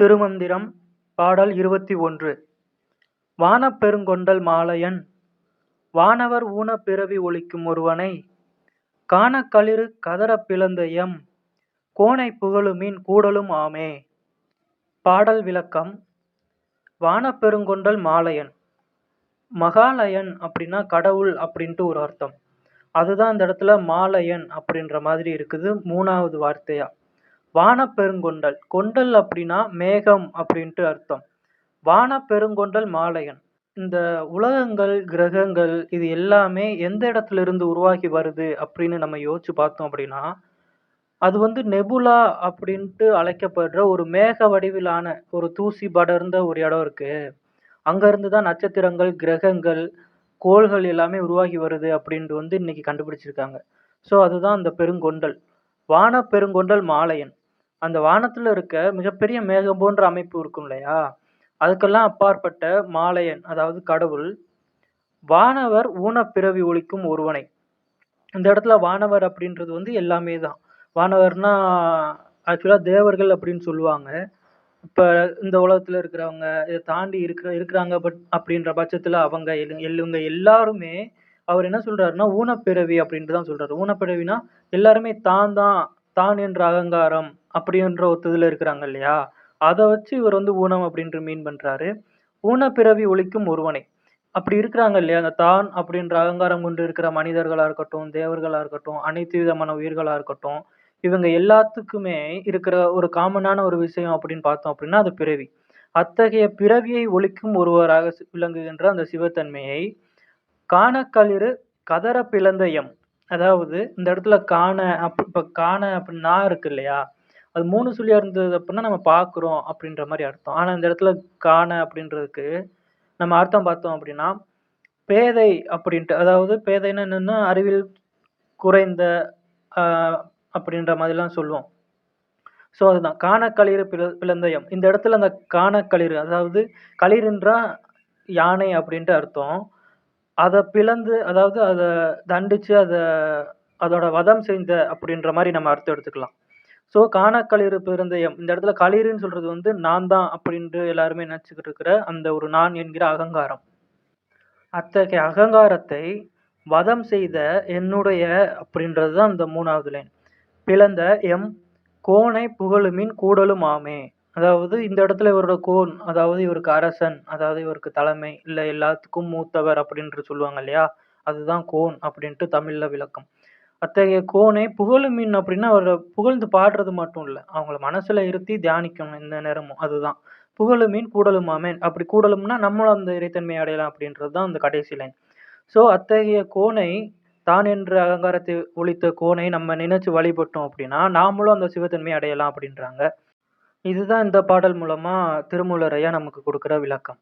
திருமந்திரம் பாடல் இருபத்தி ஒன்று. வானப் பெருங்கொண்டல் வானவர் ஊனப் பிறவி ஒழிக்கும் ஒருவனை காணக் களிறு கதறப் பிளந்த எம் கோனை புகழுமின் கூடலும் ஆமே பாடல் விளக்கம் வானப் பெருங்கொண்டல் மகாலயன் அப்படின்னா கடவுள் அப்படின்ட்டு ஒரு அர்த்தம். அதுதான் இந்த இடத்துல மாலயன் அப்படின்ற மாதிரி இருக்குது மூணாவது வார்த்தையா. வானப்பெருங்கொண்டல். கொண்டல் அப்படின்னா மேகம் அப்படின்ட்டு அர்த்தம். வானப்பெருங்கொண்டல் மாலையன். இந்த உலகங்கள் கிரகங்கள் இது எல்லாமே எந்த இடத்துல இருந்து உருவாகி வருது அப்படின்னு நம்ம யோசிச்சு பார்த்தோம் அப்படின்னா அது வந்து நெபுலா அப்படின்ட்டு அழைக்கப்படுற ஒரு மேக வடிவிலான ஒரு தூசி படர்ந்த ஒரு இடம் இருக்கு. அங்கேருந்து தான் நட்சத்திரங்கள் கிரகங்கள் கோள்கள் எல்லாமே உருவாகி வருது அப்படின்ட்டு வந்து இன்னைக்கு கண்டுபிடிச்சிருக்காங்க. ஸோ அதுதான் அந்த பெருங்கொண்டல். வான பெருங்கொண்டல் மாலையன். அந்த வானத்துல இருக்க மிகப்பெரிய மேகம் போன்ற அமைப்பு இருக்கும் இல்லையா? அதுக்கெல்லாம் அப்பாற்பட்ட மாலையன் அதாவது கடவுள் வானவர் ஊனப்பிறவி ஒழிக்கும் ஒருவனை. இந்த இடத்துல வானவர் அப்படின்றது வந்து எல்லாமே தான். வானவர்னா ஆக்சுவலாக தேவர்கள் அப்படின்னு சொல்லுவாங்க. இப்போ இந்த உலகத்தில் இருக்கிறவங்க இதை தாண்டி இருக்கிற இருக்கிறாங்க பட் அப்படின்ற பட்சத்தில் அவங்க எல்லு இவங்க எல்லாருமே அவர் என்ன சொல்றாருன்னா ஊனப்பிறவி அப்படின்ட்டு தான் சொல்றாரு. ஊனப்பிறவினா எல்லாருமே தான் தான் தான் என்ற அகங்காரம் அப்படின்ற ஒத்துதில் இருக்கிறாங்க இல்லையா? அதை வச்சு இவர் வந்து ஊனம் அப்படின்ட்டு மீன் பண்ணுறாரு ஊன ஊனப்பிறவி ஒழிக்கும் ஒருவனை. அப்படி இருக்கிறாங்க இல்லையா? அந்த தான் அப்படின்ற அகங்காரம் கொண்டு இருக்கிற மனிதர்களாக இருக்கட்டும் தேவர்களாக இருக்கட்டும் அனைத்து விதமான உயிர்களாக இருக்கட்டும் இவங்க எல்லாத்துக்குமே இருக்கிற ஒரு காமனான ஒரு விஷயம் அப்படின்னு பார்த்தோம் அப்படின்னா அது பிறவி. அத்தகைய பிறவியை ஒழிக்கும் ஒருவராக விளங்குகின்ற அந்த சிவத்தன்மையை காணக்களிறு கதற பிளந்த எம். அதாவது இந்த இடத்துல காண அப் இப்போ காண அப்படின்னா இருக்கு இல்லையா? அது மூணு சொல்லியா இருந்தது அப்படின்னா நம்ம பார்க்குறோம் அப்படின்ற மாதிரி அர்த்தம். ஆனால் இந்த இடத்துல காண அப்படின்றதுக்கு நம்ம அர்த்தம் பார்த்தோம் அப்படின்னா பேதை அப்படின்ட்டு அதாவது பேதைன்னு என்னென்னா அறிவில் குறைந்த அப்படின்ற மாதிரிலாம் சொல்லுவோம். ஸோ அதுதான். காணக்களிறு பிள பிளந்தயம். இந்த இடத்துல அந்த காணக்களிறு அதாவது களிறுன்றா யானை அப்படின்ட்டு அர்த்தம். அதை பிளந்து அதாவது அதை தண்டிச்சு அதை அதோட வதம் செய்த அப்படின்ற மாதிரி நம்ம அர்த்தம் எடுத்துக்கலாம். ஸோ காணக்களிறு பிறந்தயம் இந்த இடத்துல களிறுன்னு சொல்றது வந்து நான் தான் அப்படின்ட்டு எல்லாருமே நினச்சிக்கிட்டு இருக்கிற அந்த ஒரு நான் என்கிற அகங்காரம். அத்தகைய அகங்காரத்தை வதம் செய்த என்னுடைய அப்படின்றது தான் அந்த மூணாவது லைன் பிளந்த எம் கோனை புகழுமின் கூடலும் ஆமே அதாவது இந்த இடத்துல இவரோட கோன் அதாவது இவருக்கு அரசன் அதாவது இவருக்கு தலைமை இல்லை எல்லாத்துக்கும் மூத்தவர் அப்படின்ட்டு சொல்லுவாங்க இல்லையா? அதுதான் கோன் அப்படின்ட்டு தமிழ்ல விளக்கம். அத்தகைய கோனை புகழுமின் அப்படின்னா அவரை புகழ்ந்து பாடுறது மட்டும் இல்லை அவங்கள மனசுல இருத்தி தியானிக்கணும் இந்த நேரமும் அதுதான். புகழுமின் கூடலுமாமேன் அப்படி கூடலும்னா நம்மளும் அந்த இறைத்தன்மை அடையலாம் அப்படின்றது தான் அந்த கடைசி லைன் ஸோ அத்தகைய கோனை தான் என்ற அகங்காரத்தை ஒழித்த கோனை நம்ம நினைச்சு வழிபட்டோம் அப்படின்னா நாமளும் அந்த சிவத்தன்மையை அடையலாம் அப்படின்றாங்க. இதுதான் இந்த பாடல் மூலமா திருமூலர் ஐயா நமக்கு கொடுக்குற விளக்கம்.